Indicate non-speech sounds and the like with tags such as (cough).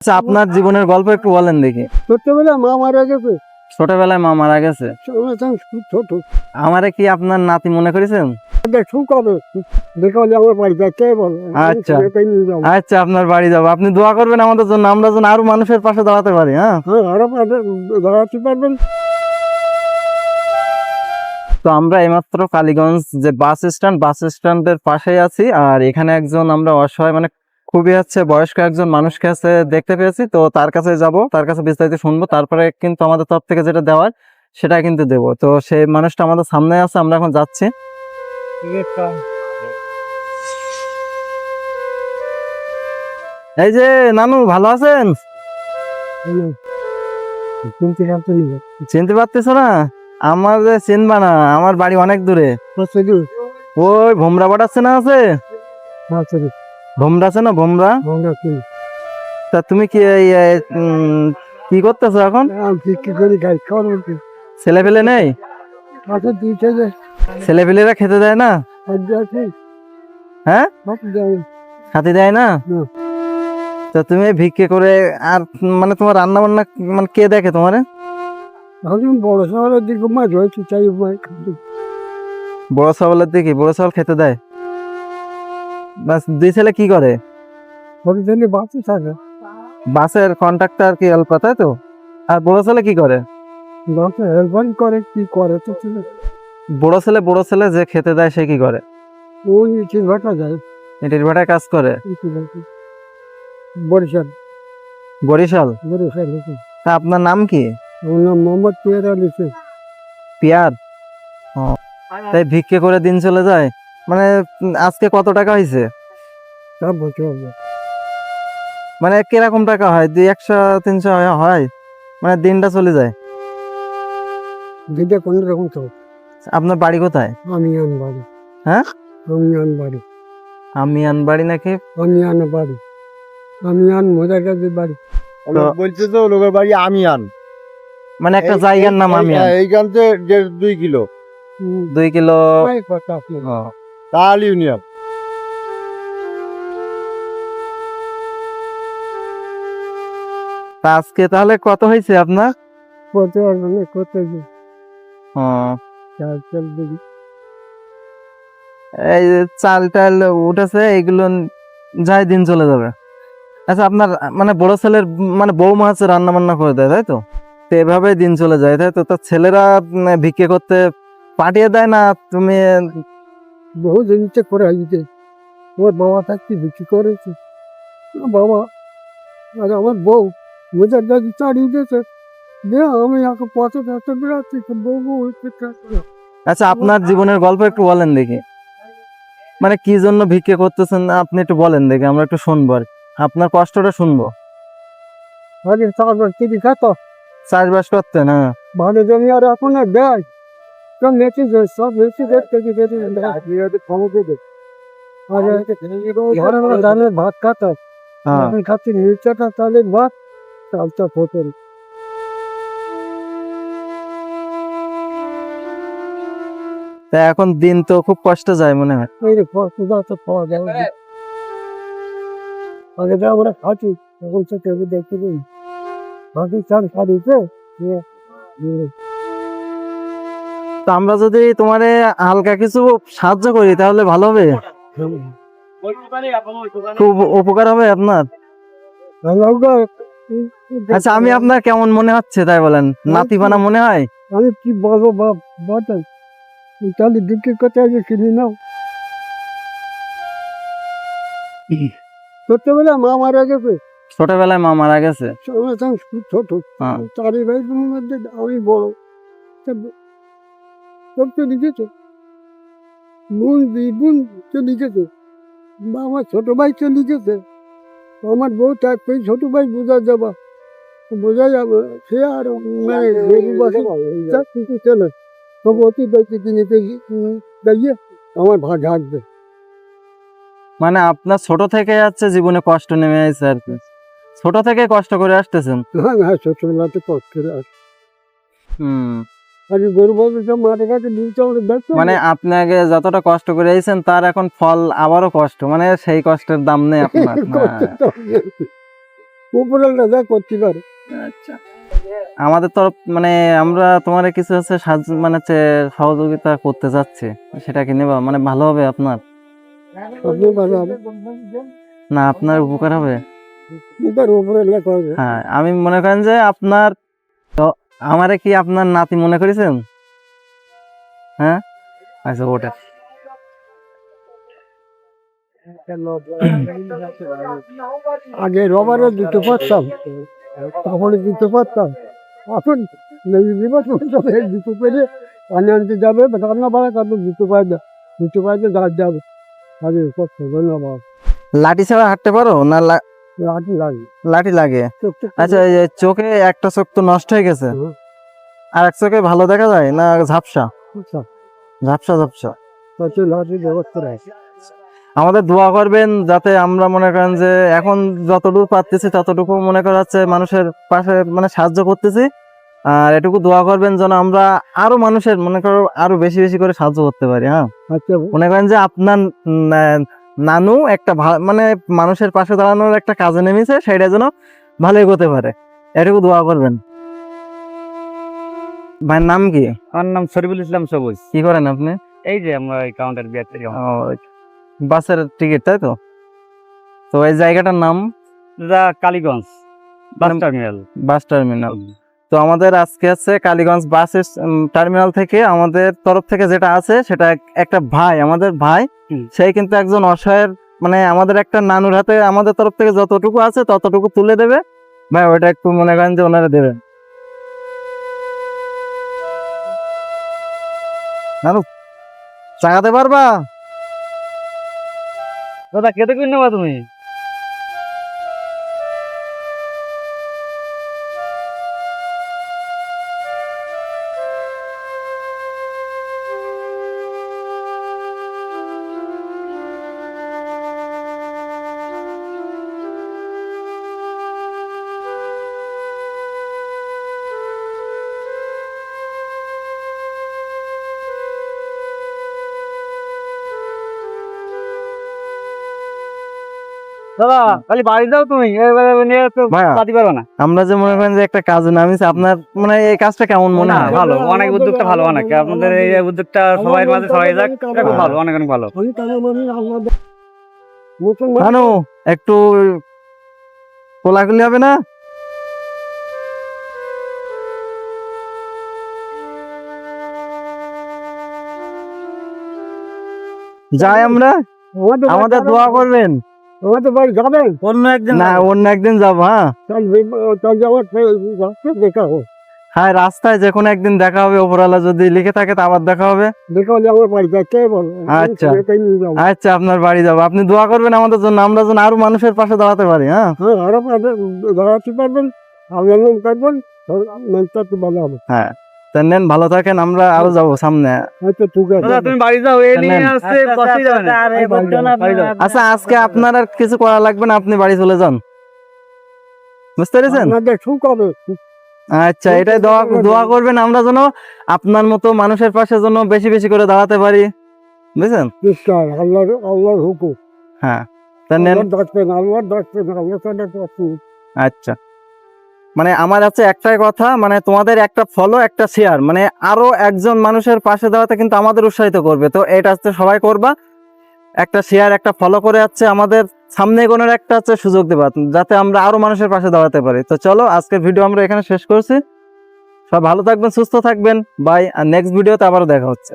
আচ্ছা আপনার জীবনের গল্প একটু বলেন দেখি। ছোট্টবেলা মা মারা গেছে। ছোটবেলায় মা মারা গেছে? ছোট। আমারে কি আপনার নাতি মনে করেছেন? আচ্ছা। আচ্ছা। আপনার বাড়ি যাব। আপনি দোয়া করবেন আমাদের জন্য আমরা যেন আরও মানুষের পাশে দাঁড়াতে পারি হ্যাঁ? হ্যাঁ দাঁড়াতে পারবেন। তো আমরা এইমাত্র কালীগঞ্জ যে বাস স্ট্যান্ড বাস স্ট্যান্ডের পাশেই আছি আর এখানে একজন আমরা অসহায় মানে খুবই হচ্ছে বয়স্ক একজন মানুষকে আছে দেখতে পেয়েছি। তো তার কাছে যাব তার কাছে বিস্তারিত শুনব। তারপরে কিন্তু আমাদের তরফ থেকে যেটা দেওয়ার সেটা কিন্তু দেবো। তো সেই মানুষটা আমাদের সামনে আছে আমরা এখন যাচ্ছি। এই যে নানু ভালো আছেন? চিনতে পারতেছো না? আমার চিনবা না আমার বাড়ি অনেক দূরে। ওই ভোমরা বাটাচ্ছে না আছে? বছরি ভোমরা আছে না ভোমরা আমরা কি তা তুমি কি কি করতেছো এখন? বিক্রি করি খাওয়ার মধ্যে। ছেলে পেলে নেই আচ্ছা যে ছেলে পেলেরা খেতে দেয় না? হ্যাঁ? দেয় খাতে দেয় না। তো তুমি ভিক্ষে করে আর মানে তোমার রান্না বান্না মানে কে দেখে তোমার? বড় শহরের দিকে মাছ হয়েছে চাই বড় চাউলের দিকে বড় চাউল খেতে দেয়? বাস দুই ছেলে কি করে? ওদের জন্য বাঁচে থাকে। বাসের কন্ট্রাক্টর কি অল্প তাই তো? আর বড় ছেলে কি করে? বাঁচে হেল্পার করে কি করে তো ছিল? বড় ছেলে বড় ছেলে যে খেতে দেয় সে কি করে? ওই চিজ ভাটা যায় ইটের ভাটায় কাজ করে? বরিশাল। বরিশাল? বরিশাল তা আপনার নাম কি? নাম মোহাম্মদ পিয়ার আলী পিয়ার? তাই ভিক্ষে করে দিন চলে যায়? মানে আজকে কত টাকা হয়েছে মানে কীরকম টাকা হয়? দুই একশো তিনশো হয়- মানে দিনটা চলে যায়? দিদে কোন রকম তো? আপনার বাড়ি কোথায়? আমি বাড়ি। হ্যাঁ? আমি বাড়ি। আমি বাড়ি নাকি? আমি বাড়ি। আমি আন মজার কাছে বাড়ি বলছে তো লোকের বাড়ি আমিয়ান। মানে একটা জায়গার নাম আমি এই- এইখান থেকে দেড় দুই কিলো। দুই কিলো তাল ইউনিয়ন। তা আজকে তাহলে কত হয়েছে আপনার? কত মানে কত এই চাল টাল উঠেছে এগুলো যাই দিন চলে যাবে। আচ্ছা আপনার মানে বড় ছেলের মানে বৌমা আছে রান্না বান্না করে দেয় তাই তো? তো এভাবে দিন চলে যায় তাই তো? তার ছেলেরা ভিক্ষে করতে পাঠিয়ে দেয় না? তুমি বহু জিনিসটা করে আসছে ওর বাবা থাকতে বিক্রি করেছে। বাবা আর আমার বউ মজার দাদি চালিয়ে দিয়েছে। দিয়ে আমি এখন পথে পথে বেড়াচ্ছি বউ বউ আচ্ছা আপনার জীবনের গল্প একটু বলেন দেখি। মানে কি জন্য ভিক্ষে করতেছেন আপনি একটু বলেন দেখি আমরা একটু শুনব আর আপনার কষ্টটা শুনব। চাষবাস করতেন হ্যাঁ। ভালো জমি আর এখন আর ঘরে ঘরে ধানের ভাত খাত হ্যাঁ এখন খাচ্ছি নিচটা চালের ভাত চালটা ফোটেন তা এখন দিন তো খুব কষ্ট যায় মনে হয়। এই রে তো পাওয়া যায়। আগে আমরা খাচ্ছি এখন তো দেখতে বাকি চাল খাদিছে তো আমরা যদি তোমারে হালকা কিছু সাহায্য করি তাহলে ভালো হবে। খুব উপকার হবে আপনার। আচ্ছা আমি আপনার কেমন মনে হচ্ছে তাই বলেন? নাতিবানা মনে হয়? আমি কি বলব বাপ তাহলে বিক্রি করতে আগে কিনে নাও। ছোট্টবেলা মা মারা গেছে। ছোটবেলায় মা মারা গেছে? ছোট হ্যাঁ। চারি ভাই মধ্যে আমি বড়। সব তো লিখেছে। বোন তো লিখেছে। বা আমার ছোট ভাই তো লিখেছে। আমার বউ তার সেই ছোট ভাই বোঝা যাবা। বোঝা যাবে সে আর মানে কিছু চলে সব অতি কিনেতে দাঁড়িয়ে আমার ভাগ হাঁটবে মানে আপনার ছোট থেকে যাচ্ছে জীবনে কষ্ট নেমে আসছে আর কি। ছোট থেকে কষ্ট করে আসতেছেন। হ্যাঁ হ্যাঁ ছোটবেলাতে কষ্ট করে আসে। হুম। আমি গরু মাঠে কাছে নিচে আমাদের দেখতে মানে আপনি আগে যতটা কষ্ট করে আইছেন তার এখন ফল আবারও কষ্ট। মানে সেই কষ্টের দাম নেই আপনার। (laughs) হ্যাঁ। তো উপরাল্লা যা করতে পারে আচ্ছা। আমাদের তরফ মানে আমরা তোমার কিছু হচ্ছে সাহায্য মানে সহযোগিতা করতে যাচ্ছি সেটা কি নেবা? মানে ভালো হবে আপনার? না আপনার উপকার হবে। হ্যাঁ আমি মনে করেন যে আপনার আমারে কি আপনার নাতি মনে করেছেন? হ্যাঁ? আচ্ছা ওটা। আগে রবারে দিতে পারতাম তারপরে দিতে পারতাম। এখন দিতে পেরে পানি আনতে যাবে রান্না বাড়া কারণ দিতে পারে না। দিতে পারে না যাবে। আগে কষ্ট লাঠি ছাড়া হাঁটতে পারো? না লাঠি লাগে। লাঠি লাগে? আচ্ছা চোখে একটা চোখ তো নষ্ট হয়ে গেছে। আর এক চোখে ভালো দেখা যায় না ঝাপসা? ঝাপসা। ঝাপসা আমাদের দোয়া করবেন যাতে আমরা মনে করেন যে এখন যতটুকু পারতেছি ততটুকু মনে করা হচ্ছে মানুষের পাশে মানে সাহায্য করতেছি। আর এটুকু দোয়া করবেন যেন আমরা আরও মানুষের মনে করো আরও বেশি বেশি করে সাহায্য করতে পারি হ্যাঁ? আচ্ছা। মনে করেন যে আপনার নানু একটা মানে মানুষের পাশে দাঁড়ানোর একটা কাজে নেমেছে সেটা যেন ভালো এগোতে পারে। এটুকু দোয়া করবেন। ভাইয়ের নাম কি? আমার নাম শরীফুল ইসলাম সবুজ। কি করেন আপনি? এই যে আমরা এই কাউন্টার বিয়ার বাসের টিকিট তাই তো? তো এই জায়গাটার নাম? কালীগঞ্জ বাস মানে- টার্মিনাল বাস টার্মিনাল তো আমাদের আজকে আছে কালীগঞ্জ বাস টার্মিনাল থেকে আমাদের তরফ থেকে যেটা আছে সেটা একটা ভাই আমাদের ভাই। সেই কিন্তু একজন অসহায়ের মানে আমাদের একটা নানুর হাতে আমাদের তরফ থেকে যতটুকু আছে ততটুকু তুলে দেবে। ভাই ওইটা একটু মনে করেন যে ওনারা দেবেন। নানু চাগাতে পারবা? দাদা কেটে কিনে নেবা তুমি? দাদা খালি বাড়ি যাও তুমি পাতি পারবে না। আমরা যে মনে করেন যে একটা কাজে নামিছি আপনার মানে এই কাজটা কেমন মনে হয়? ভালো অনেক উদ্যোগটা ভালো অনেক। আপনাদের এই উদ্যোগটা সবাই মাঝে যাক খুব ভালো অনেক অনেক ভালো। একটু কোলাকুলি হবে না? যাই আমরা আমাদের? দোয়া করবেন। আমাদের বাড়ি যাবেন? অন্য একজন না অন্য একদিন যাব হ্যাঁ। দেখা হোক হ্যাঁ রাস্তায় যে কোনো একদিন দেখা হবে ওপরওয়ালা যদি লিখে থাকে তা আবার দেখা হবে। দেখা হলে আমার বাড়ি যাচ্ছে আচ্ছা। আচ্ছা আপনার বাড়ি যাব। আপনি দোয়া করবেন আমাদের জন্য আমরা যেন আরও মানুষের পাশে দাঁড়াতে পারি হ্যাঁ। হ্যাঁ আরও দাঁড়াতে পারবেন আন্দোলন করবেন হ্যাঁ। তা নেন ভালো থাকেন আমরা আরও যাব সামনে। আচ্ছা তুমি বাড়ি যাও বাড়ি যাও আচ্ছা আজকে আপনার আর কিছু করা লাগবে না? আপনি বাড়ি চলে যান। বুঝতে পেরেছেন? আচ্ছা এটাই দোয়া দোয়া করবেন আমরা যেন আপনার মতো মানুষের পাশে যেন বেশি বেশি করে দাঁড়াতে পারি। বুঝছেন? নিশ্চয় আল্লাহর আল্লাহর হুকুম। হ্যাঁ আচ্ছা। মানে আমার আছে একটাই কথা মানে তোমাদের একটা ফলো একটা শেয়ার মানে আরও একজন মানুষের পাশে দাঁড়াতে কিন্তু আমাদের উৎসাহিত করবে। তো এটা হচ্ছে সবাই করবা। একটা শেয়ার একটা ফলো করে যাচ্ছে আমাদের সামনে এগোনোর একটা হচ্ছে সুযোগ দেবা, যাতে আমরা আরও মানুষের পাশে দাঁড়াতে পারি। তো চলো, আজকের ভিডিও আমরা এখানে শেষ করছি। সব ভালো থাকবেন, সুস্থ থাকবেন। বাই আর নেক্সট ভিডিওতে আবারও দেখা হচ্ছে।